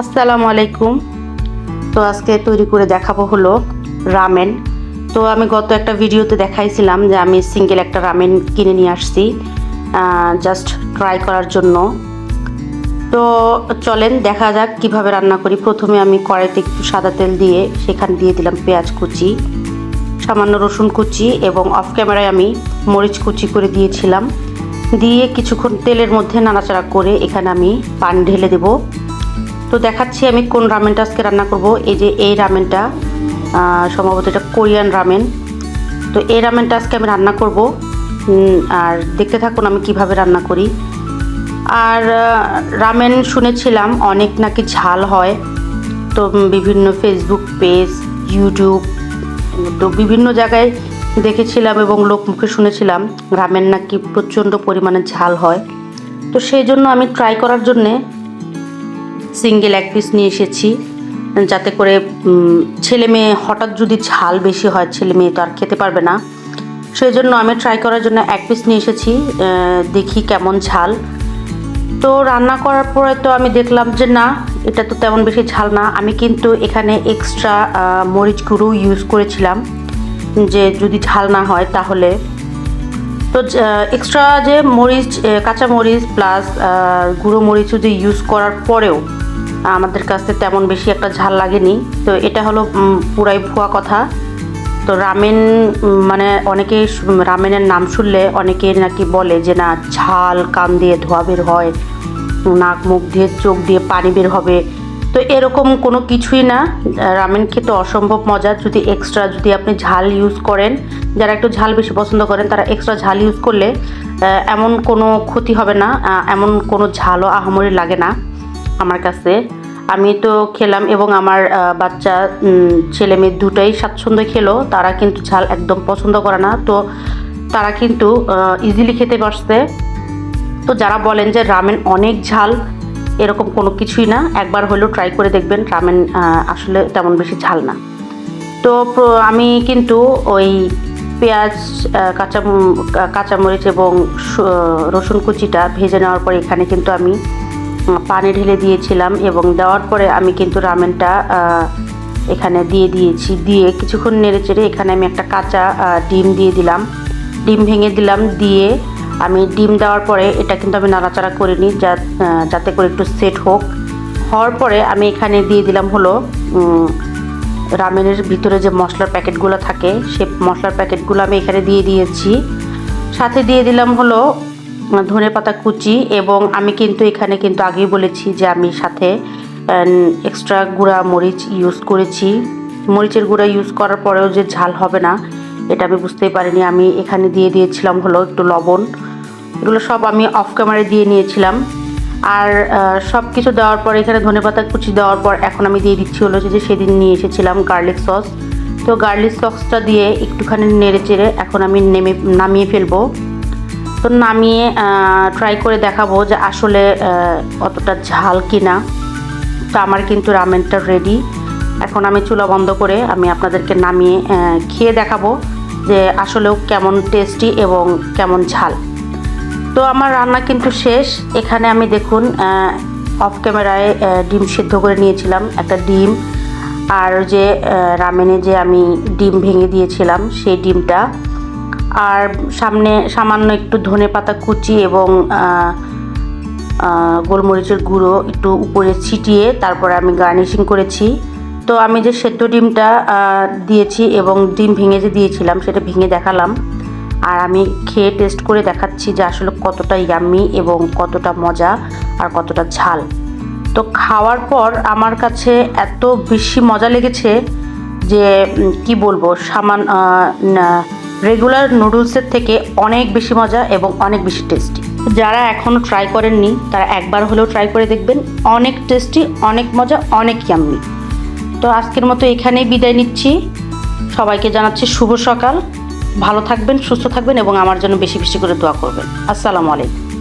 আসসালামু আলাইকুম। তো আজকে তৈরি করে দেখাবো হলো রামেন। তো আমি গত একটা ভিডিওতে দেখাইছিলাম যে আমি সিঙ্গেল একটা রামেন কিনে নিয়ে আসছি জাস্ট ট্রাই করার জন্য। তো চলেন, দেখা যাক কীভাবে রান্না করি। প্রথমে আমি কড়াইতে একটু সাদা তেল দিয়ে সেখানে দিয়ে দিলাম পেঁয়াজ কুচি, সামান্য রসুন কুচি এবং অফ ক্যামেরায় আমি মরিচ কুচি করে দিয়েছিলাম। দিয়ে কিছুক্ষণ তেলের মধ্যে নাড়াচাড়া করে এখানে আমি পানি ঢেলে দেবো। তো দেখাচ্ছি আমি কোন রামেনটা আজকে রান্না করব। এই যে এই রামেনটা সম্ভবত এটা কোরিয়ান রামেন তো এই রামেনটা আজকে আমি রান্না করব। আর দেখতে থাকুন আমি কীভাবে রান্না করি। আর রামেন শুনেছিলাম অনেক নাকি ঝাল হয়। তো বিভিন্ন ফেসবুক পেজ ইউটিউব তো বিভিন্ন জায়গায় দেখেছিলাম এবং লোক মুখে শুনেছিলাম রামেন নাকি প্রচণ্ড পরিমাণে ঝাল হয়। তো সেই জন্য আমি ট্রাই করার জন্যে সিঙ্গেল এক পিস নিয়ে এসেছি, যাতে করে ছেলে মেয়ে হঠাৎ যদি ঝাল বেশি হয়, ছেলে মেয়ে তো আর খেতে পারবে না। সেই জন্য আমি ট্রাই করার জন্য এক পিস নিয়ে এসেছি দেখি কেমন ঝাল। তো রান্না করার পরে তো আমি দেখলাম যে না, এটা তো তেমন বেশি ঝাল না। আমি কিন্তু এখানে এক্সট্রা মরিচ গুঁড়ো ইউজ করেছিলাম, যে যদি ঝাল না হয় তাহলে। তো এক্সট্রা যে মরিচ কাঁচা মরিচ প্লাস গুঁড়ো মরিচ যদি ইউজ করার পরেও আমাদের কাছে তেমন বেশি একটা ঝাল লাগেনি। তো এটা হলো পুরাই ভুয়া কথা। তো রামেন মানে অনেকে রামেনের নাম শুনলে অনেকে নাকি বলে যে, না, ঝাল কান দিয়ে ধোয়া বের হয়, নাক মুখ দিয়ে চোখ দিয়ে পানি বের হবে। তো এরকম কোনো কিছুই না। রামেন খেতে অসম্ভব মজা। যদি এক্সট্রা যদি আপনি ঝাল ইউজ করেন, যারা একটু ঝাল বেশি পছন্দ করেন, তারা এক্সট্রা ঝাল ইউজ করলে এমন কোনো ক্ষতি হবে না। এমন কোনো ঝালও আহামরি লাগে না। আমার কাছে। আমি তো খেলাম এবং আমার বাচ্চা ছেলে মেয়ে দুটাই স্বাচ্ছন্দ্য খেলো। তারা কিন্তু ঝাল একদম পছন্দ করে না। তো তারা কিন্তু ইজিলি খেতে পারছে তো যারা বলেন যে রামেন অনেক ঝাল, এরকম কোনো কিছুই না। একবার হলেও ট্রাই করে দেখবেন রামেন আসলে তেমন বেশি ঝাল না। তো আমি কিন্তু ওই পেঁয়াজ কাঁচা কাঁচামরিচ এবং রসুন কুচিটা ভেজে নেওয়ার পর এখানে কিন্তু আমি পানি ঢেলে দিয়েছিলাম এবং দেওয়ার পরে আমি কিন্তু রামেনটা এখানে দিয়ে দিয়েছি। দিয়ে কিছুক্ষণ নেড়ে চেড়ে এখানে আমি একটা কাঁচা ডিম দিয়ে দিলাম। ডিম ভেঙে দিলাম, দিয়ে আমি ডিম দেওয়ার পরে এটা কিন্তু আমি নাড়াচাড়া করিনি, যা যাতে করে একটু সেট হোক। হওয়ার পরে আমি এখানে দিয়ে দিলাম হলো রামেনের ভিতরে যে মশলার প্যাকেটগুলো থাকে, সে মশলার প্যাকেটগুলো আমি এখানে দিয়ে দিয়েছি। সাথে দিয়ে দিলাম হলো ধনে পাতা কুচি এবং আমি কিন্তু এখানে কিন্তু আগেই বলেছি যে আমি সাথে এক্সট্রা গুঁড়া মরিচ ইউজ করেছি। মরিচের গুঁড়া ইউজ করার পরেও যে ঝাল হবে না, এটা আমি বুঝতেই পারিনি। আমি এখানে দিয়ে দিয়েছিলাম হলো একটু লবণ। এগুলো সব আমি অফ ক্যামেরায় দিয়ে নিয়েছিলাম। আর সব কিছু দেওয়ার পর, এখানে ধনেপাতা কুচি দেওয়ার পর এখন আমি দিয়ে দিচ্ছি হলো যে সেদিন নিয়ে এসেছিলাম গার্লিক সস তো গার্লিক সসটা দিয়ে একটুখানি নেড়ে চেড়ে এখন আমি নেমে, নামিয়ে ফেলব। তো নামিয়ে ট্রাই করে দেখাবো যে আসলে অতটা ঝাল কিনা। তো আমার কিন্তু রামেনটা রেডি এখন আমি চুলা বন্ধ করে আমি আপনাদেরকে নামিয়ে খেয়ে দেখাবো যে আসলেও কেমন টেস্টি এবং কেমন ঝাল। তো আমার রান্না কিন্তু শেষ। এখানে আমি দেখুন অফ ক্যামেরায় ডিম সিদ্ধ করে নিয়েছিলাম, একটা ডিম। আর যে রামেনে যে আমি ডিম ভেঙে দিয়েছিলাম, সেই ডিমটা আর সামনে সামান্য একটু ধনে পাতা কুচি এবং গোলমরিচের গুঁড়ো একটু উপরে ছিটিয়ে তারপরে আমি গার্নিশিং করেছি। তো আমি যে সেদ্ধ ডিমটা দিয়েছি এবং ডিম ভেঙে যে দিয়েছিলাম সেটা ভেঙে দেখালাম। আর আমি খেয়ে টেস্ট করে দেখাচ্ছি যে আসলে কতটা ইয়াম্মি এবং কতটা মজা আর কতটা ঝাল। তো খাওয়ার পর আমার কাছে এত বেশি মজা লেগেছে যে কি বলব? সামান রেগুলার নুডলসের থেকে অনেক বেশি মজা এবং অনেক বেশি টেস্টি যারা এখনও ট্রাই করেননি, তারা একবার হলেও ট্রাই করে দেখবেন, অনেক টেস্টি অনেক মজা, অনেক ইয়াম্মি তো আজকের মতো এখানেই বিদায় নিচ্ছি। সবাইকে জানাচ্ছি শুভ সকাল। ভালো থাকবেন, সুস্থ থাকবেন এবং আমার জন্য বেশি বেশি করে দোয়া করবেন। আসসালামু আলাইকুম।